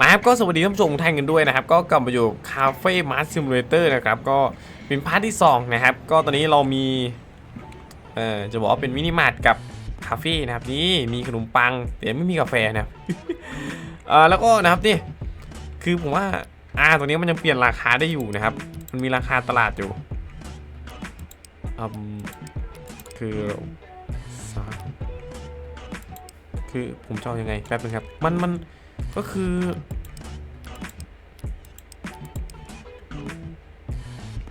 มาครับก็สวัสดีท่านผู้ชมทุกท่านกันด้วยนะครับ ก็กลับมาอยู่คาเฟ่มาร์ซิมูเลเตอร์นะครับ ก็เป็นพาร์ทที่2นะครับ ก็ตอนนี้เรามีเอ่อจะบอกว่าเป็นมินิมาร์ทกับคาเฟ่นะครับนี่มีขนมปังแต่ไม่มีกาแฟนะครับเอ่อแล้วก็นะครับนี่คือผมว่าอ่าตัวนี้มันยังเปลี่ยนราคาได้อยู่นะครับ มันมีราคาตลาดอยู่อืมคือคือผมจอายังไงแป๊บนึงครับ มันมัน ก็คือ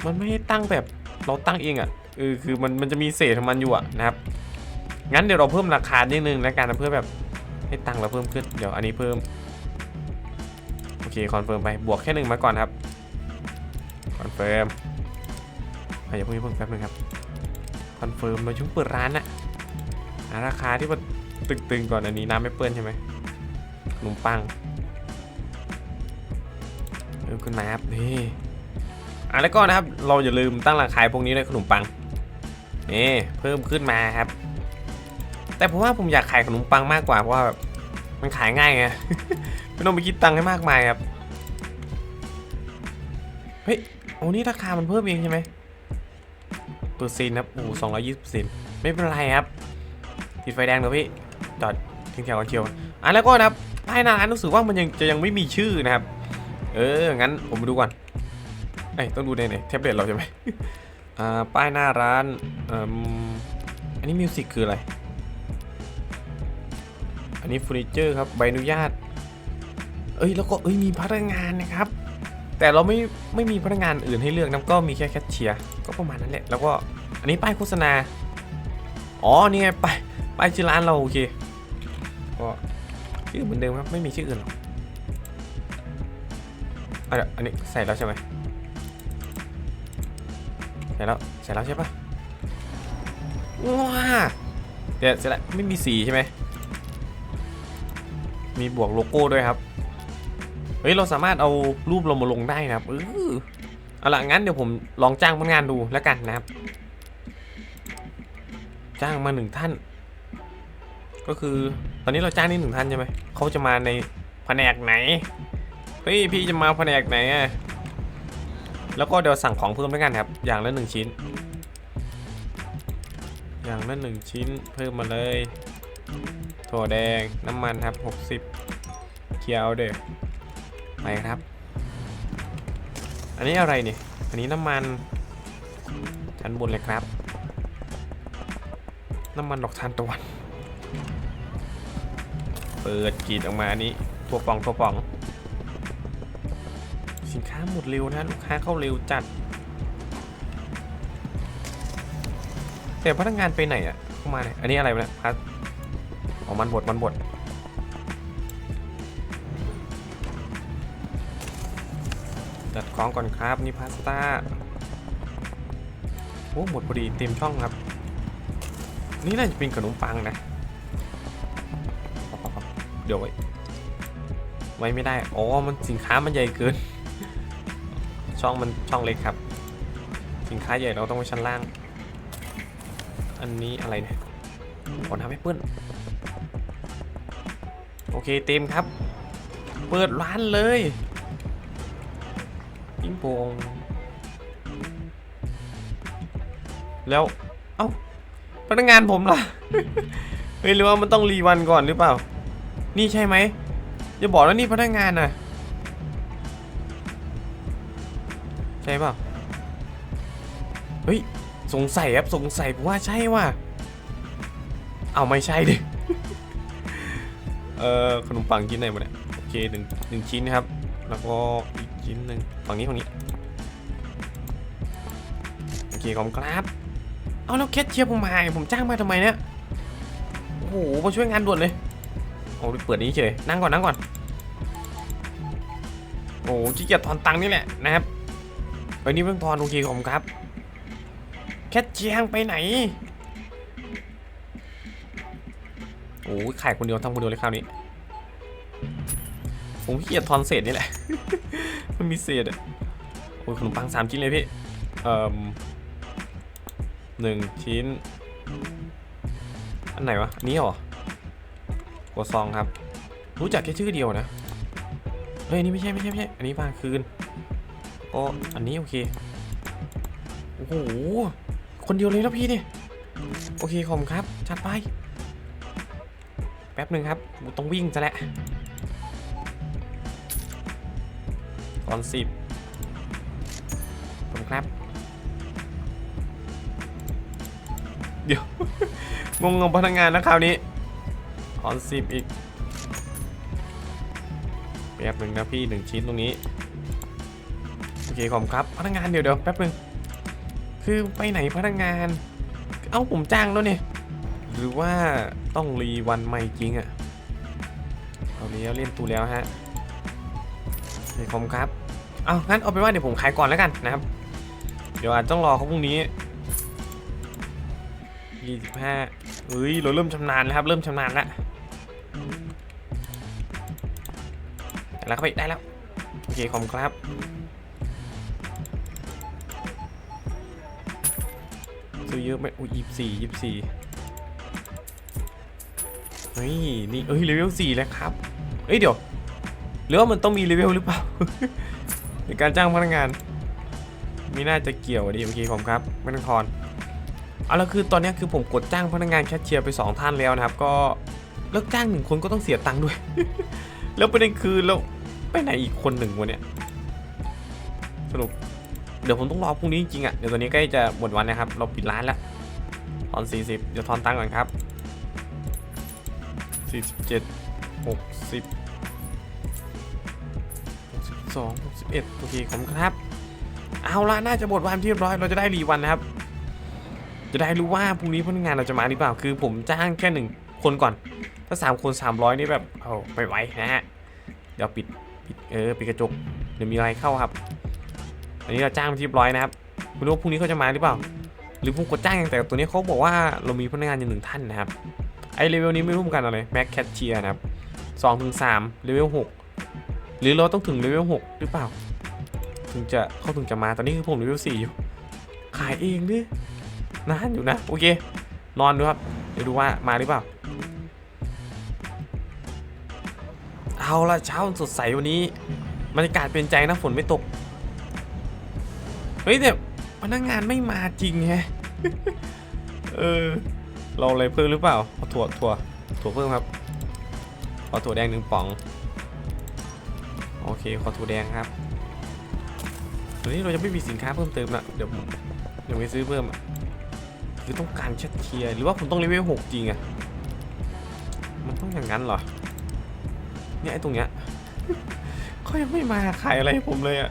มันไม่ให้ตั้งแบบเราตั้งเองอะ่ะเออคือมันมันจะมีเศษของมันอยู่อะนะครับ งั้นเดี๋ยวเราเพิ่มราคานิดนึงแล้วกันเพื่อแบบให้ตังค์เราเพิ่มขึ้น เดี๋ยวอันนี้เพิ่ม โอเคคอนเฟิร์มไปบวกแค่หนึ่งมาก่อนครับคอนเฟิร์มอะอย่าเพิ่งเพิ่งแป๊บนึงครับคอนเฟิร์มเราช่วงเปิดร้านอะหาราคาที่มันตึงๆก่อนอันนี้น้ำไม่เปื้อนใช่ไหม ขนมปังเออคุณมาครับนี่อะแล้วก็นะครับเราอย่าลืมตั้งราคาพวกนี้ด้วยขนมปังนี่เพิ่มขึ้นมาครับ แต่ผมว่าผมอยากขายขนมปังมากกว่าเพราะว่าแบบมันขายง่ายไงไม่ต้องไปคิดตังค์ให้มากมายครับเฮ้ยโอ้นี่ราคามันเพิ่มเองใช่ไหมเปอร์เซ็นต์ครับโอ้สองร้อยยี่สิบเปอร์เซ็นต์ไม่เป็นไรครับติดไฟแดงเดี๋ยวพี่จอดทิ้งแถวกันเชียวอะแล้วก็นะครับ ป้ายหน้าร้านรู้สึกว่ามันยังจะยังไม่มีชื่อนะครับ เออ งั้นผมดูก่อนเอ้ยต้องดูในไหนแท็บเล็ตเราใช่ไหมอ่า ป้ายหน้าร้านอันนี้มิวสิกคืออะไร อันนี้เฟอร์นิเจอร์ครับ ใบอนุญาต เอ้ย แล้วก็ เอ้ย มีพนักงานนะครับ แต่เราไม่ ไม่มีพนักงานอื่นให้เลือกนะก็มีแค่แคชเชียร์ ก็ประมาณนั้นแหละ แล้วก็ อันนี้ป้ายโฆษณา อ๋อ นี่ไงป้ายป้ายชื่อร้านเราโอเค ก็ ชื่อเหมือนเดิมครับ ไม่มีชื่ออื่นหรอกอันนี้ใส่แล้วใช่ไหมใส่แล้วใส่แล้วใช่ปะว้าเดี๋ยวเสร็จแล้วไม่มีสีใช่ไหมมีบวกโลโก้ด้วยครับ เฮ้ย เราสามารถเอารูปเรามาลงได้นะครับเออเอาละงั้นเดี๋ยวผมลองจ้างพนักงานดูแล้วกันนะครับ จ้างมาหนึ่งท่าน ก็คือตอนนี้เราจ้างนี่หนึ่งท่านใช่ไหมเขาจะมาในแผนกไหนเฮ้ยพี่จะมาแผนกไหนอะแล้วก็เดี๋ยวสั่งของเพิ่มแล้วยกันครับ อย่างละหนึ่งชิ้น อย่างละหนึ่งชิ้นเพิ่มมาเลยถั่วแดงน้ำมันครับ 60 เคียวเด้อไปครับ อันนี้อะไรเนี่ยอันนี้น้ำมันชั้นบนเลยครับ น้ำมันดอกทานตะวัน ปิดกรีดออกมาอันนี้ทั่วปองทั่วปอง สินค้าหมดเร็วนะลูกค้าเข้าเร็วจัด แต่พนักงานไปไหนอะเข้ามาเนี่ยอันนี้อะไรวะเนี่ยพัดอ๋อมันบดมันบดจัดของก่อนครับนี่พาสต้าโอ้หมดพอดีเต็มช่องครับ นี่น่าจะเป็นขนมปังนะ เดี๋ยวไว้ไม่ได้ อ๋อ มันสินค้ามันใหญ่เกิน ช่องมันช่องเล็กครับ สินค้าใหญ่เราต้องไว้ชั้นล่าง อันนี้อะไรเนี่ยขอน้ำให้เพื่อนโอเคเต็มครับ เปิดร้านเลยยิงโปงแล้ว เอ้าพนักงานผมล่ะเฮ้ยหรือว่ามันต้องรีวันก่อนหรือเปล่า นี่ใช่ไหมอย่าบอกว่านี่พนักงานน่ะใช่เปล่าเฮ้ยสงสัยครับสงสัยผมว่าใช่ว่ะเอาไม่ใช่ดิเอ่อขนมปังชิ้นไหนมาเนี่ยโอเคหนึ่งหนึ่งชิ้นนะครับ แล้วก็อีกชิ้นหนึ่งฝั่งนี้ฝั่งนี้โอเคขอบคุณครับเอาแล้วแคทเชียร์ผมหายผมจ้างมาทำไมเนี่ยโอ้โหมาช่วยงานด่วนเลย โอ้เปิดนี้เฉยนั่งก่อนนั่งก่อน โอ้ขี้เกียจถอนตังค์นี่แหละนะครับไปนี่เพิ่งถอนโอเคขอบคุณครับ แคทเชียร์ไปไหน โอ้ขายคนเดียวทำคนเดียวเลยคราวนี้ ผมขี้เกียจทอนเศษนี่แหละ มันมีเศษอะ โอ้ยขนมปังสามชิ้นเลยพี่ เอ่อหนึ่งชิ้น อันไหนวะนนี้เหรอ วซองครับ รู้จักแค่ชื่อเดียวนะ เฮ้ยนนี้ไม่ใช่ไม่ใช่ไม่ใช่ อันนี้วางคืนโอ้อันนี้โอเค โอ้โห คนเดียวเลยแล้วพี่เนี่ยโอเคขอบคุณครับ จัดไป แป๊บหนึ่งครับต้องวิ่งซะแหละตอนสิบขอบคุณครับ เดี๋ยว งงงพนักงานแล้วคราวนี้ ตอนสิบอีกแป๊บหนึ่งนะพี่หนึ่งชิ้นตรงนี้ โอเคขอบครับ พนักงานเดี๋ยวเดี๋ยวแป๊บหนึ่งคือไปไหนพนักงาน เอ้าผมจ้างแล้วเนี่ยหรือว่าต้องรีวันใหม่จริงอะ่ะเอานี้เล่นตูแล้วฮะโอเคขอบครับเอางั้นเอาไปว่าเดี๋ยวผมขายก่อนแล้วกันนะครับ เดี๋ยวอาจต้องรอเขาพรุ่งนี้25เฮ้ยเราเริ่มชำนาญแล้วครับ เริ่มชำนาญแล้ว แล้วครับพี่ได้แล้ว โอเคขอบคุณครับซื้อเยอะไหมอุ้ยยี่สี่ยี่สี่เฮ้ยนี่เอ้ยเลเวลสี่แล้วครับเอ้ยเดี๋ยวหรือว่ามันต้องมีเลเวลหรือเปล่าในการจ้างพนักงานไม่น่าจะเกี่ยวดีโอเคผมครับไม่ต้องคอนเอาแล้วคือตอนนี้คือผมกดจ้างพนักงานแคชเชียร์ไป 2 ท่านแล้วนะครับ ก็เลิกจ้างหนึ่งคนก็ต้องเสียตังค์ด้วย แล้วประเด็นคือแล้ว ไปไหนอีกคนหนึ่งวะเนี่ยสรุปเดี๋ยวผมต้องรอพรุ่งนี้จริงๆอะเดี๋ยวตอนนี้ใกล้จะหมดวันนะครับ เราปิดร้านแล้วทอน40 เดี๋ยวทอนตังค์ก่อนครับ 47 60 62 61โอเคขอบคุณครับ เอาละน่าจะหมดวันที่เรียบร้อยเราจะได้รีวันนะครับ จะได้รู้ว่าพรุ่งนี้พนักงานเราจะมาหรือเปล่า คือผมจ้างแค่หนึ่งคนก่อน ถ้า 3 คน 300 นี่แบบเอาไม่ไหวนะฮะ เดี๋ยวปิด เออปิดกระจกเดี๋ยวมีอะไรเข้าครับ อันนี้เราจ้างไปที่ร้อยนะครับไม่รู้ว่าพรุ่งนี้เขาจะมาหรือเปล่า หรือผมกกดจ้างอย่างแต่ตัวนี้เขาบอกว่าเรามีพนักงานอยู่หนึ่งท่านนะครับไอเลเวลนี้ไม่รู้เหมือนกันอะไรแม็กแคชเชียร์นะครับสองถึงสามเลเวลหกหรือเราต้องถึงเลเวลหกหรือเปล่า ถึงจะเขาถึงจะมาตอนนี้คือผมเลเวลสี่อยู่ ขายเองดินานอยู่นะ โอเค นอนดูครับ เดี๋ยวดูว่ามาหรือเปล่า เอาละเช้าสดใสวันนี้บรรยากาศเป็นใจนะฝนไม่ตก เฮ้ยแต่พนักงานไม่มาจริงแฮะเออ เราอะไรเพิ่มหรือเปล่าเอาถั่วถั่วถั่วเพิ่มครับ ขอถั่วแดงหนึ่งป๋อง โอเค ขอถั่วแดงครับตอนนี้เราจะไม่มีสินค้าเพิ่มเติมละเดี๋ยวเดี๋ยวไปซื้อเพิ่มอะคือต้องการแชทเชียร์หรือว่าผมต้องเลเวลหกจริงอะมันต้องอย่างนั้นเหรอ เนี่ยไอ้ตรงเนี้ยเขายังไม่มาขายอะไรให้ผมเลยอะ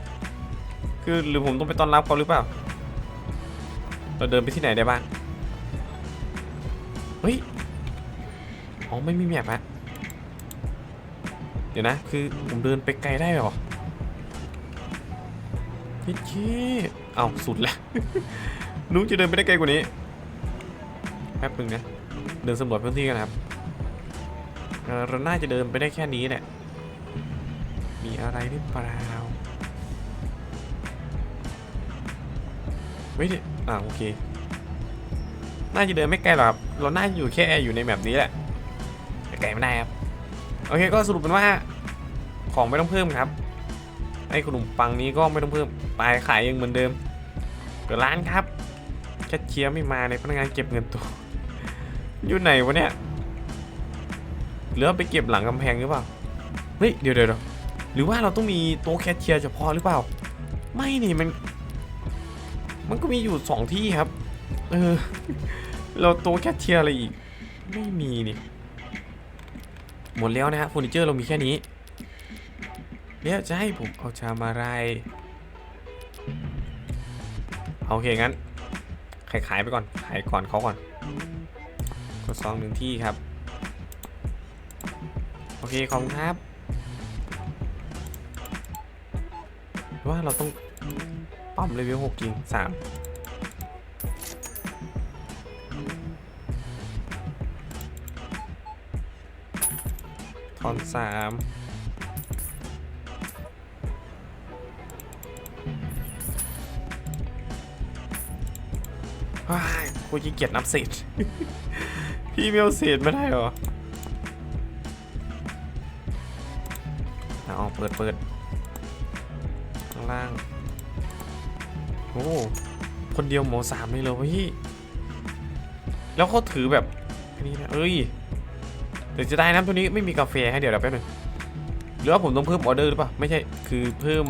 คือหรือผมต้องไปต้อนรับเขาหรือเปล่า เราเดินไปที่ไหนได้บ้าง เฮ้ย อ๋อไม่มีแมปอะเดี๋ยวนะ คือผมเดินไปไกลได้หรอพี่ชี่เอาสุดแล้วนุ้งจะเดินไปได้ไกลกว่านี้ แป๊บนึงนะ เดินสำรวจพื้นที่กันนะครับ เราน่าจะเดินไปได้แค่นี้แหละ มีอะไรหรือเปล่าเฮ้ยเดี๋ยวอ่าโอเค น่าจะเดินไม่ไกลหรอกเราน่าจะอยู่แค่อยู่ในแมปนี้แหละแต่ไกลไม่ได้ครับ โอเคก็สรุปเป็นว่า ของไม่ต้องเพิ่มครับไอ้ขนมปังนี้ก็ไม่ต้องเพิ่มไปขายยังเหมือนเดิมเปิดร้านครับแคชเชียร์ไม่มาในพนักงานเก็บเงินตัวอยู่ไหนวะเนี่ย หรือว่าไปเก็บหลังกำแพงหรือเปล่าเฮ้ยเดี๋ยวเดี๋ยวหรือว่าเราต้องมีโต๊ะแคชเชียร์เฉพาะหรือเปล่า ไม่นี่มัน มันก็มีอยู่สองที่ครับเออเราโต๊ะแคชเชียร์อะไรอีก ไม่มีนี่หมดแล้วนะฮะเฟอร์นิเจอร์เรามีแค่นี้เดี๋ยวจะให้ผมเอาชามอะไรเอาโอเคงั้นขายขายไปก่อนขายก่อนเขาก่อนกดซองหนึ่งที่ครับ เคขอบคุณครับ ว่าเราต้องปั๊มเลเวลหกจริงสามทอนสามว้ายกูขี้เกียจนับเศษ พี่ไม่เอาเศษไม่ได้หรอ เอาเปิดเปิดข้างล่าง โอ้คนเดียวหมอสามเลยเหรอพี่ แล้วเขาถือแบบนี้นะเอ้ยเดี๋ยวจะได้น้ำตัวนี้ไม่มีกาแฟให้เดี๋ยวเดี๋ยวแป๊บนึงหรือว่าผมต้องเพิ่มออเดอร์หรือเปล่าไม่ใช่คือเพิ่ม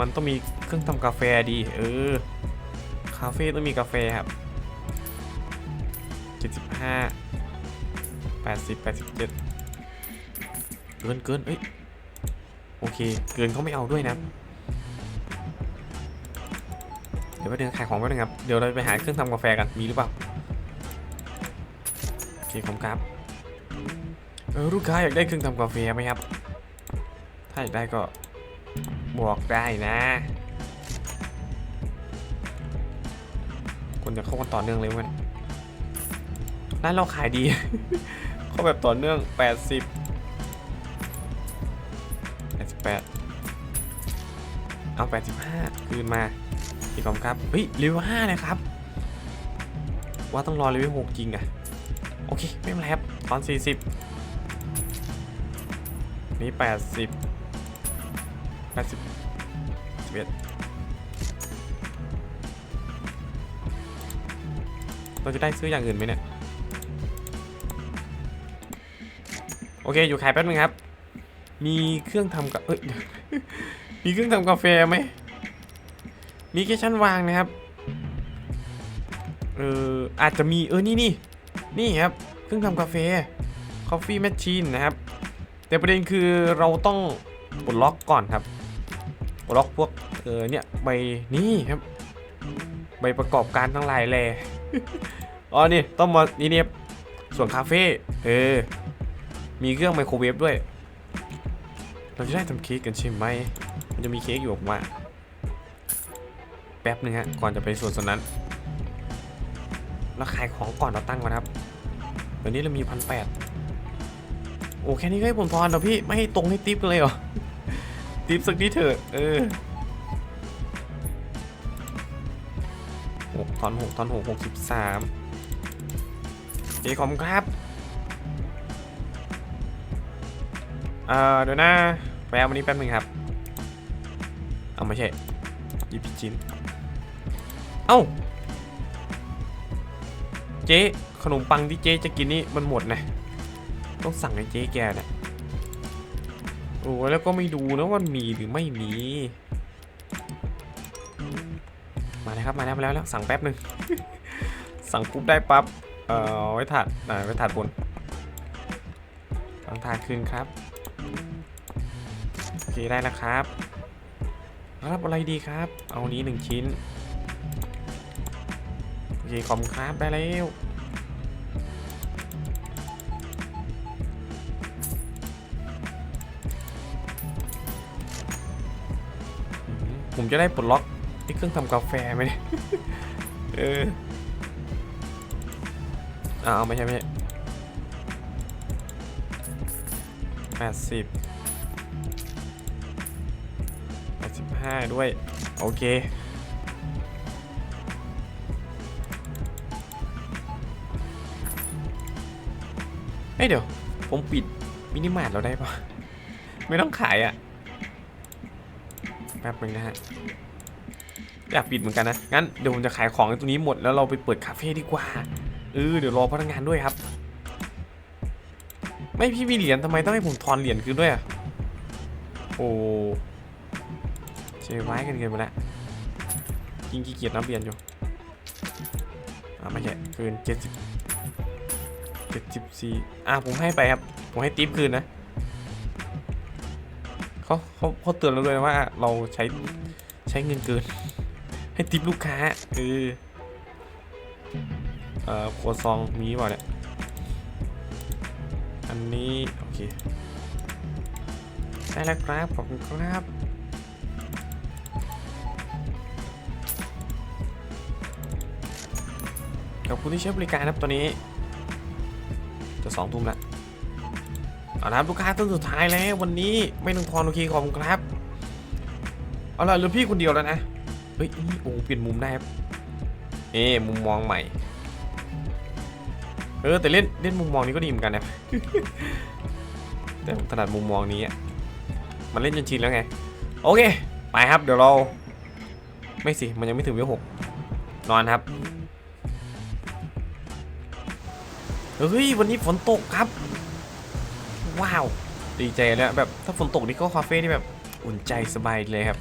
มันต้องมีเครื่องทำกาแฟดี เออคาเฟ่ต้องมีกาแฟครับ75 80 87เกินเกินเอ้ย โอเค เกินเขาไม่เอาด้วยนะ เดี๋ยวไปเดินขายของไปบนึงครับ เดี๋ยวเราไปหาเครื่องทำกาแฟกัน มีหรือเปล่า โอเคผมครับ เออลูกค้าอยากได้เครื่องทำกาแฟไหมครับ ถ้าอยากได้ก็บอกได้นะ คนจะเข้ากันต่อเนื่องเลยเว้ยร้านเราขายดี เข้าแบบต่อเนื่อง 80 8เอา85คืนมาอีกคำครับเฮ้ยเลเวล5เลยครับ ว่าต้องรอเลเวล6จริงอะโอเค ไม่เป็นไรครับตอน40นี่80 80 11เราจะได้ซื้ออย่างอื่นไหมเนี่ย โอเค อยู่ขายแป๊บนึงครับ มีเครื่องทำกับเอ้ย มีเครื่องทำกาแฟไหม มีแค่ชั้นวางนะครับ เอออาจจะมี เออ นี่นี่นี่ครับ เครื่องทำกาแฟ Coffee Machine นะครับ แต่ประเด็นคือเราต้องปลดล็อกก่อนครับ ปลดล็อกพวก เออ เนี่ย ใบ นี่ครับ ใบประกอบการทั้งหลายแหล่อ๋อ นี่ ต้องมา นี่เนี่ยส่วนคาเฟ่ เออ มีเครื่องไมโครเวฟด้วย เราจะได้ทำเค้กกันใช่ไหม มันจะมีเค้กอยู่ผมว่าแป๊บหนึ่งฮะ ก่อนจะไปส่วนส่วนนั้น เราขายของก่อนเราตั้งก่อนครับเดี๋ยวนี้เรามีพันแปดโอ้แค่นี้ก็ให้ผมทอนเหรอพี่ ไม่ให้ตรงให้ติปกันเลยเหรอ ติปสักนิดเถอะ เออหกทอนหกทอนหกหกสิบสามเอ้ขอบคุณครับ เอ่อเดี๋ยวนะ แวะวันนี้แป๊บนึงครับ เอาไม่ใช่ยิบจินเอ้า เจ๊ขนมปังที่เจ๊จะกินนี่มันหมดนะ ต้องสั่งให้เจ๊แกนะโอ้แล้วก็ไม่ดูนะว่ามีหรือไม่มี มาเลยครับมาแล้วมาแล้วแล้วสั่งแป๊บหนึ่ง สั่งปุ๊บได้ปั๊บ เอ่อไว้ถาดอ่าไว้ถาดบนตั้งถาดขึ้นครับ ได้แล้วครับรับอะไรดีครับ เอานี้หนึ่งชิ้น โอเคขอบคุณครับได้แล้วอืมผมจะได้ปลดล็อกที่เครื่องทำกาแฟไหมเนี่ยเอออ่าเอาไม่ใช่ไม่ใช่แปดสิบ 85ด้วย โอเค เฮ้ยเดี๋ยว ผมปิดมินิมาร์ทเราได้ปะไม่ต้องขายอะ่ะ แป๊บนึงนะฮะ อยากปิดเหมือนกันนะ งั้นเดี๋ยวผมจะขายของตรงนี้หมดแล้วเราไปเปิดคาเฟ่ดีกว่า เออเดี๋ยวรอพนักงานด้วยครับ ไม่พี่มีเหรียญทำไมต้องให้ผมทอนเหรียญคืนด้วยอะ โอ้ เจไว้กันเกินไปแล้วยิงขี้เกียจนับเรียนอยู่อ่าไม่ใช่คืนเจ็ดสิบเจ็ดสิบสี่อะผมให้ไปครับ ผมให้ทิปคืนนะเขาเขาเขาเตือนเราเลยว่าเราใช้ใช้เงินเกิน ให้ทิปลูกค้าเออเอ่อครัวซองมีเปล่าเนี่ยอันนี้ โอเค ได้แล้วครับ ขอบคุณครับ ขอบคุณที่ใช้บริการครับตอนนี้ จะสองทุ่มแล้วเอาละครับลูกค้าท่านสุดท้ายแล้ววันนี้ไม่ต้องทอนโอเคขอบคุณครับเอาละเหลือพี่คนเดียวแล้วนะเฮ้ยโอ้เปลี่ยนมุมได้ครับเอ๊มุมมองใหม่เออแต่เล่นเล่นมุมมองนี้ก็ดีเหมือนกันนะแต่ผมถนัดมุมมองนี้มันเล่นจนชินแล้วไงโอเคไปครับเดี๋ยวเรา ไม่สิมันยังไม่ถึงวิวหกนอนครับ เฮ้ยวันนี้ฝนตกครับ ว้าวดีใจแล้วแบบถ้าฝนตกนี่ก็คาเฟ่ที่แบบอุ่นใจสบายเลยครับ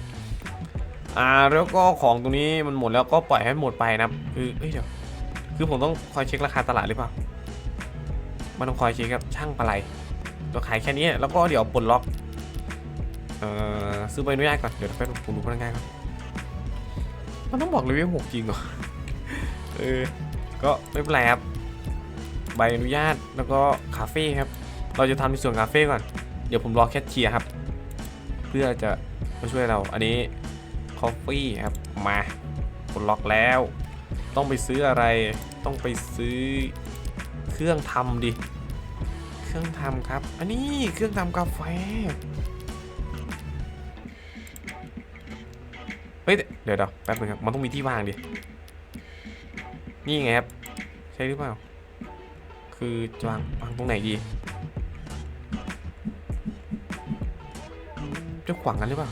อ่าแล้วก็ของตรงนี้มันหมดแล้วก็ปล่อยให้หมดไปนะคือเอ้ยเดี๋ยวคือผมต้องคอยเช็คราคาตลาดหรือเปล่ามันต้องคอยเช็คครับช่างปลาไหลเราขายแค่นี้แล้วก็เดี๋ยวปลดล็อกเอ่อซื้อใบอนุญาตก่อนเดี๋ยวแป๊บผมดูพนักงานก่อนมันต้องบอกเลเวลหกจริงเหรอเออก็ไม่เป็นไรครับ ใบอนุญาตแล้วก็คาเฟ่ครับ เราจะทำในส่วนคาเฟ่ก่อน เดี๋ยวผมรอแคชเชียร์ครับ เพื่อจะมาช่วยเรา อันนี้คอฟฟี่ครับ มาปลดล็อกแล้ว ต้องไปซื้ออะไร ต้องไปซื้อเครื่องทำดิ เครื่องทำครับ อันนี้เครื่องทำกาแฟ เฮ้ย เดี๋ยวเดี๋ยวแป๊บนึงครับ มันต้องมีที่วางดิ นี่ไงครับ ใช่หรือเปล่า คือจะวางวางตรงไหนดี จะขวางกันหรือเปล่า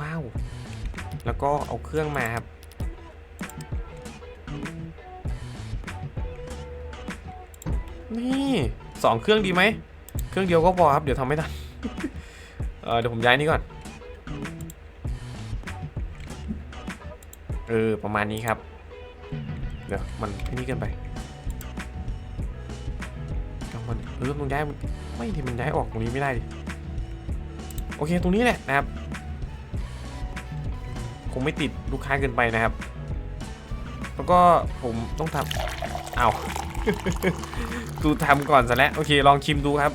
ว้าว แล้วก็เอาเครื่องมาครับ นี่สองเครื่องดีไหม เครื่องเดียวก็พอครับ เดี๋ยวทำไม่ทันเออเดี๋ยวผมย้ายนี่ก่อน เออ ประมาณนี้ครับ เดี๋ยวมันไอ้นี่เกันไปเอามันเออมันย้ายไม่ที่มันย้ายออกตรงนี้ไม่ได้ดิโอเคตรงนี้แหละนะครับคงไม่ติดลูกค้าเกินไปนะครับ แล้วก็ผมต้องทำเอาวกูทำก่อนซะแล้วโอเคลองชิมดูครับ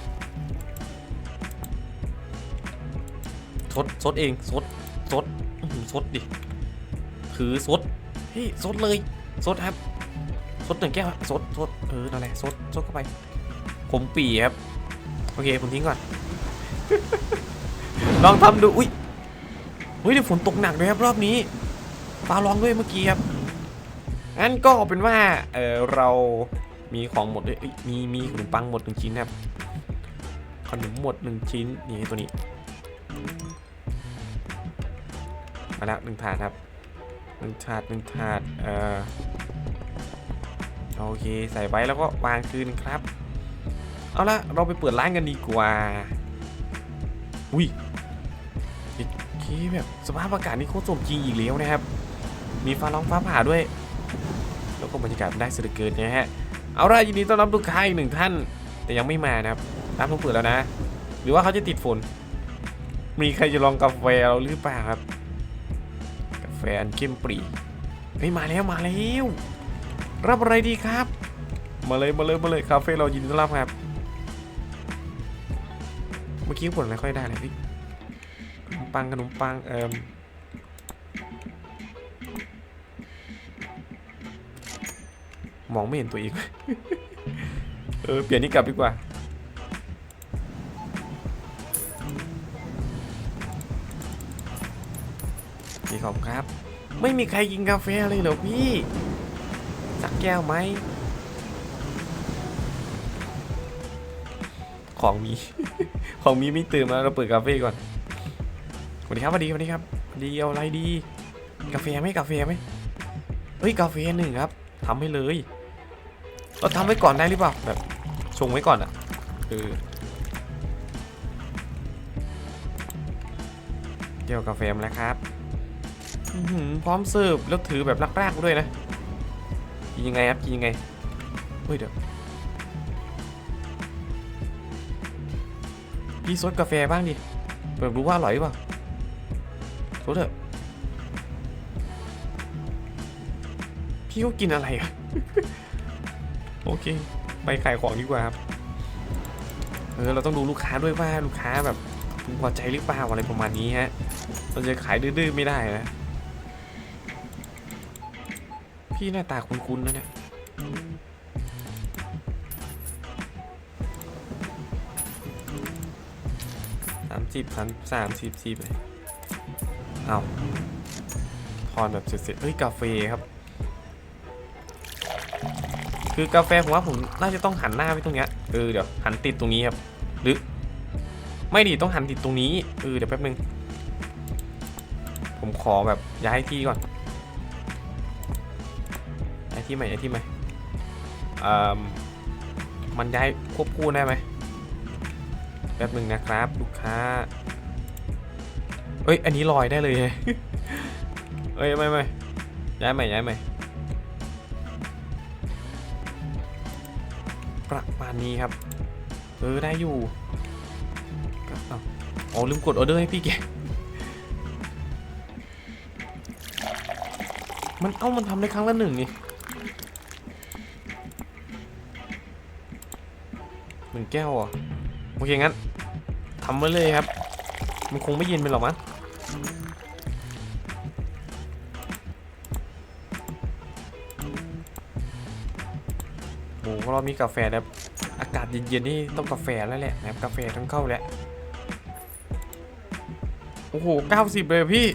ซดซดเองซดซดซดดิถือซดเฮ้ยซดเลยซดครับ ซดหนึ่งแก้วซดซดเออนั่นแหละซดซดเข้าไป ผมปีครับ โอเค ผมทิ้งก่อน ลองทำดู อุ้ยเฮ้ยเดี๋ยวฝนตกหนักเลยครับรอบนี้ฟ้าร้องด้วยเมื่อกี้ครับงั้นก็เป็นว่า เออเรามีของหมดเลยเอ้ยมีมีขนมปังหมดหนึ่งชิ้นครับ ขนมหมดหนึ่งชิ้น นี่ตัวนี้ มาแล้วหนึ่งถาดครับหนึ่งถาดหนึ่งถาด เอ่อ โอเคใส่ไว้แล้วก็วางคืนครับ เอาละเราไปเปิดร้านกันดีกว่า อุ้ยโอเคแบบสภาพอากาศนี่โคตรสมจริงอีกแล้วนะครับ มีฟ้าร้องฟ้าผ่าด้วย แล้วก็บรรยากาศมันได้สุดเกินนะฮะ เอาละยินดีต้อนรับลูกค้าอีกหนึ่งท่าน แต่ยังไม่มานะครับร้านเพิ่งเปิดแล้วนะ หรือว่าเขาจะติดฝน มีใครจะลองกาแฟเราหรือเปล่าครับ กาแฟอันเข้มปรีเฮ้ยมาแล้วมาแล้ว รับอะไรดีครับ มาเลยมาเลยมาเลยคาเฟ่เรายินดีต้อนรับครับ เมื่อกี้ผลอะไรค่อยได้เลยพี่ขนมปังขนมปังเอ่มมองไม่เห็นตัวเองเออ เปลี่ยนนี่กลับดีกว่า พี่ขอบครับ ไม่มีใครกินกาแฟเลยเหรอพี่ สักแก้วไหม ของมี ของมีไม่ตื่นมาเราเปิดกาแฟก่อนสวัสดีครับสวัสดีสวัสดีครับดีเอาอะไรดี กาแฟไหมกาแฟไหมเฮ้ยกาแฟหนึ่งครับทำให้เลยเราทำไว้ก่อนได้หรือเปล่าแบบชงไว้ก่อนอะคือเกี่ยวกาแฟมาแล้วครับพร้อมเสิร์ฟแล้วถือแบบลากๆด้วยนะ กินยังไงครับกินยังไงเฮ้ยเดี๋ยวพี่ซดกาแฟบ้างดิเปิดรู้ว่าอร่อยป่าซดเถอะพี่ก็กินอะไรอะโอเค ไปขายของดีกว่าครับเออเราต้องดูลูกค้าด้วยว่าลูกค้าแบบพึงพอใจหรือเปล่าอะไรประมาณนี้ฮะเราจะขายดื้อๆไม่ได้นะ พี่หน้าตาคุ้นๆนะเนี่ยสามสิบสามสามสิบสิบเลยเอาทอนแบบเสร็จๆเฮ้ย กาแฟครับ คือกาแฟผมว่าผมน่าจะต้องหันหน้าไปตรงเนี้ยเออเดี๋ยวหันติดตรงนี้ครับ หรือ ไม่ดีต้องหันติดตรงนี้เออเดี๋ยวแป๊บนึง ผมขอแบบย้ายที่ก่อน ที่ใหม่ย้ที่ใหม่อ่ามันย้ายควบคู่ได้ไหมแป๊บนึงนะครับลูกค้า เอ้ย อันนี้ลอยได้เลยเอ้ยไม่ไม่ย้ายใหม่ย้ายใหม่ประมาณนี้ครับ เออได้อยู่เออ๋อลืมกดออเดอร์ให้พี่แกมันเอ้ามันทำได้ครั้งละหนึ่งนี่ หนึ่งแก้วอะโอเคงั้นทำไว้เลยครับ มันคงไม่เย็นไปหรอกมั้งโอ้โหเรามีกาแฟแบบอากาศเย็นๆนี่ต้องกาแฟแล้วแหละนะครับกาแฟทั้งเข้าแหละโอ้โห90เลยพี่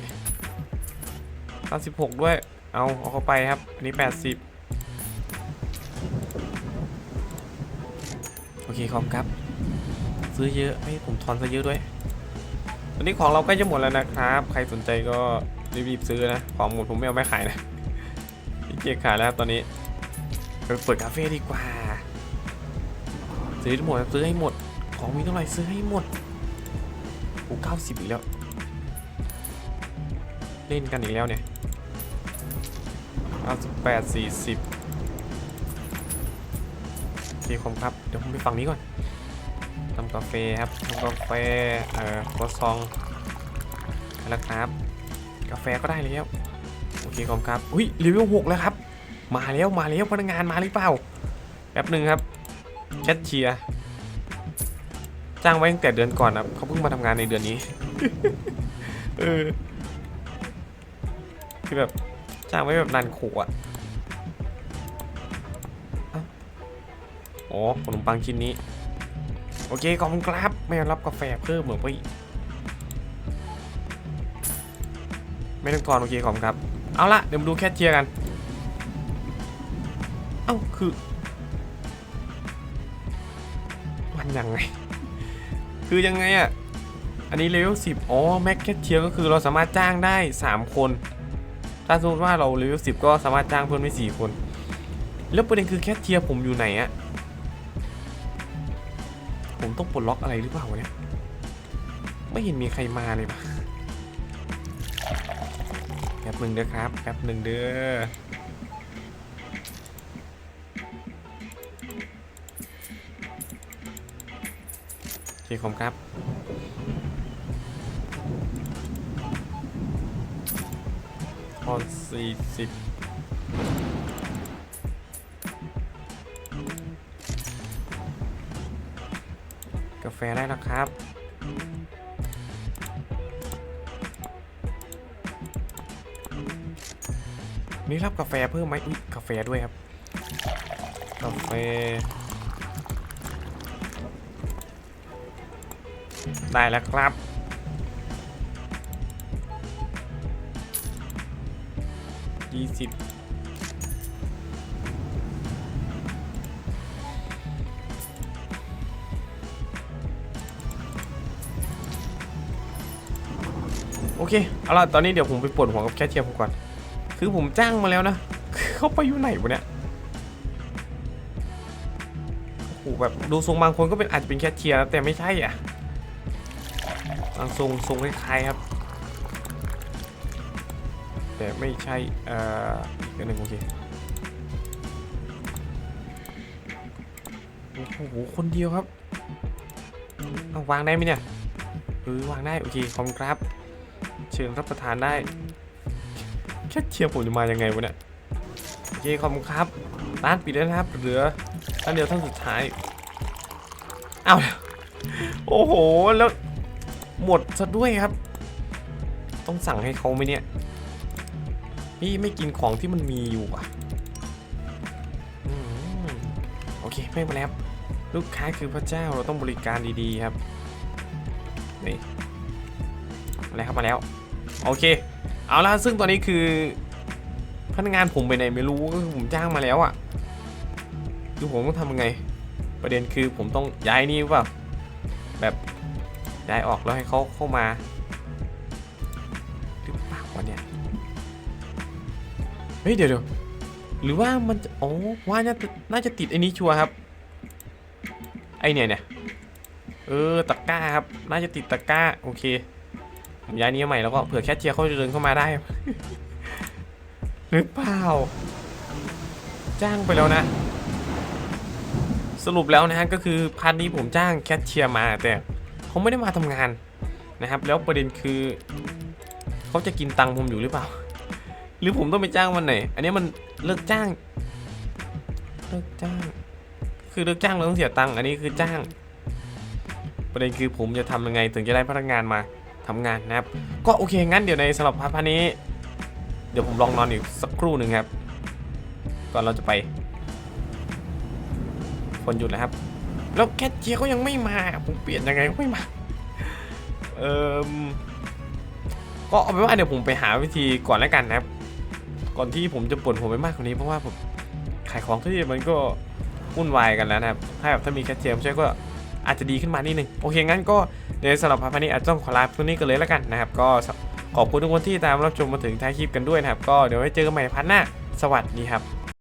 96ด้วย เอาเอาเข้าไปครับ อันนี้80โอเค ขอบคุณครับ ซื้อเยอะให้ผมทอนซะเยอะด้วยวันนี้ของเราใกล้จะหมดแล้วนะครับ ใครสนใจก็รีบๆซื้อนะ ของหมดผมไม่เอาไม่ขายนะพี่เกียขายแล้วครับตอนนี้ไปเปิดคาเฟ่ดีกว่า ซื้อให้หมดซื้อให้หมด ของมีเท่าไหร่ซื้อให้หมดโอ้เก้าสิบอีกแล้ว เล่นกันอีกแล้วเนี่ยเก้าสิบแปดสี่สิบ เคคอมครับ เดี๋ยวผมไปฝั่งนี้ก่อนทำกาแฟครับทำกาแฟ เอ่อครัวซองแล้วครับ กาแฟก็ได้แล้วโอเคคอมครับ อุ้ยรีวิวหกแล้วครับ มาแล้วมาแล้วพนักงานมาหรือเปล่า แป๊บหนึ่งครับแคทเชียร์จ้างไว้ตั้งแต่เดือนก่อนครับเขาเพิ่งมาทำงานในเดือนนี้ เออคือแบบจ้างไว้แบบนันขู่อะ อ๋อขนมปังชิ้นนี้ โอเคขอบคุณครับไม่รับกาแฟเพิ่มเหมือนพี่ไม่ต้องทอนโอเคขอบคุณครับ เอาละเดี๋ยวมาดูแคทเชียร์กัน เอ้าคือมันยังไง คือยังไงอะ อันนี้เลเวล10อ๋อแม็กแคทเชียร์ก็คือเราสามารถจ้างได้ 3 คน ถ้าสมมติว่าเราเลเวล10ก็สามารถจ้างเพิ่มได้4คน แล้วประเด็นคือแคทเชียร์ผมอยู่ไหนอะ ต้องปลดล็อกอะไรหรือเปล่าวะเนี่ย ไม่เห็นมีใครมาเลยปะแป๊บหนึ่งเด้อครับแป๊บหนึ่งเด้อโอเคขอบคุณครับพอนสี่สิบ ฟได้แล้วครับ นี่รับกาแฟเพิ่มไหมอุ๊ยกาแฟด้วยครับ กาแฟ ได้แล้วครับยี่สิบ เคเอาล่ะตอนนี้เดี๋ยวผมไปปวดหัวกับแคชเชียร์ผมก่อน คือผมจ้างมาแล้วนะ เขาไปอยู่ไหนวะเนี่ยโอ้โหแบบดูทรงบางคนก็เป็นอาจจะเป็นแคชเชียร์นะแต่ไม่ใช่อะบางทรงทรงคล้ายๆครับ แต่ไม่ใช่เอ่ออีกอันหนึ่งโอเคโอ้โหคนเดียวครับเอาวางได้ไหมเนี่ยเออวางได้ โอเคขอบคุณครับ ชิญรับประทานได้แค่เชียร์ผมจะมายังไงวะเนี่ยโอเคขอบคุณครับ ร้านปิดแล้วนะครับ เหลือร้านเดียวท่านสุดท้ายอ้าวโอ้โห แล้วหมดซะด้วยครับ ต้องสั่งให้เขาไหมเนี่ย พี่ไม่กินของที่มันมีอยู่อะโอเค ไม่เป็นไรครับ ลูกค้าคือพระเจ้าเราต้องบริการดีๆครับ นี่มาแล้วครับมาแล้ว โอเค เอาละซึ่งตอนนี้คือพนักงานผมไปไหนไม่รู้ก็คือผมจ้างมาแล้วอะคือผมต้องทำยังไง ประเด็นคือผมต้องย้ายนี่หรือเปล่าแบบย้ายออกแล้วให้เขาเข้ามาหรือเปล่าวะเนี่ยเฮ้ยเดี๋ยวเดี๋ยวหรือว่ามันอ๋อว่าน่าจะน่าจะติดไอ้นี้ชัวร์ครับ ไอเนี่ยเนี่ยเออตะกร้าครับ น่าจะติดตะกร้าโอเค ผมย้ายนี้ใหม่แล้วก็เผื่อแคชเชียร์เขาจะเดินเข้ามาได้ หรือเปล่า จ้างไปแล้วนะ สรุปแล้วนะฮะก็คือพาร์ทนี้ผมจ้างแคชเชียร์มาแต่เขาไม่ได้มาทำงานนะครับ แล้วประเด็นคือเขาจะกินตังค์ผมอยู่หรือเปล่า หรือผมต้องไปจ้างวันไหน อันนี้มันเลิกจ้าง เลิกจ้าง คือเลิกจ้างเราต้องเสียตังค์อันนี้คือจ้าง ประเด็นคือผมจะทำยังไงถึงจะได้พนักงานมา ทำงานนะครับ ก็โอเคงั้นเดี๋ยวในสำหรับพาร์ทนี้ เดี๋ยวผมลองนอนอีกสักครู่หนึ่งครับ ก่อนเราจะไป คนหยุดแล้วครับ แล้วแคทเชียร์เขายังไม่มา ผมเปลี่ยนยังไงก็ไม่มา เออก็เอาเป็นว่าเดี๋ยวผมไปหาวิธีก่อนแล้วกันนะครับ ก่อนที่ผมจะปวดหัวไปมากกว่านี้เพราะว่าผมขายของที่มันก็วุ่นวายกันแล้วนะครับ ถ้าแบบถ้ามีแคทเชียร์มาช่วยก็ อาจจะดีขึ้นมานิดนึงโอเคงั้นก็เดี๋ยวสำหรับพาร์ทนี้อาจจะต้องขอลาเท่านี้กันเลยแล้วกันนะครับก็ขอบคุณทุกคนที่ตามรับชมมาถึงท้ายคลิปกันด้วยนะครับก็เดี๋ยวไว้เจอกันใหม่พาร์ทหน้าสวัสดีครับ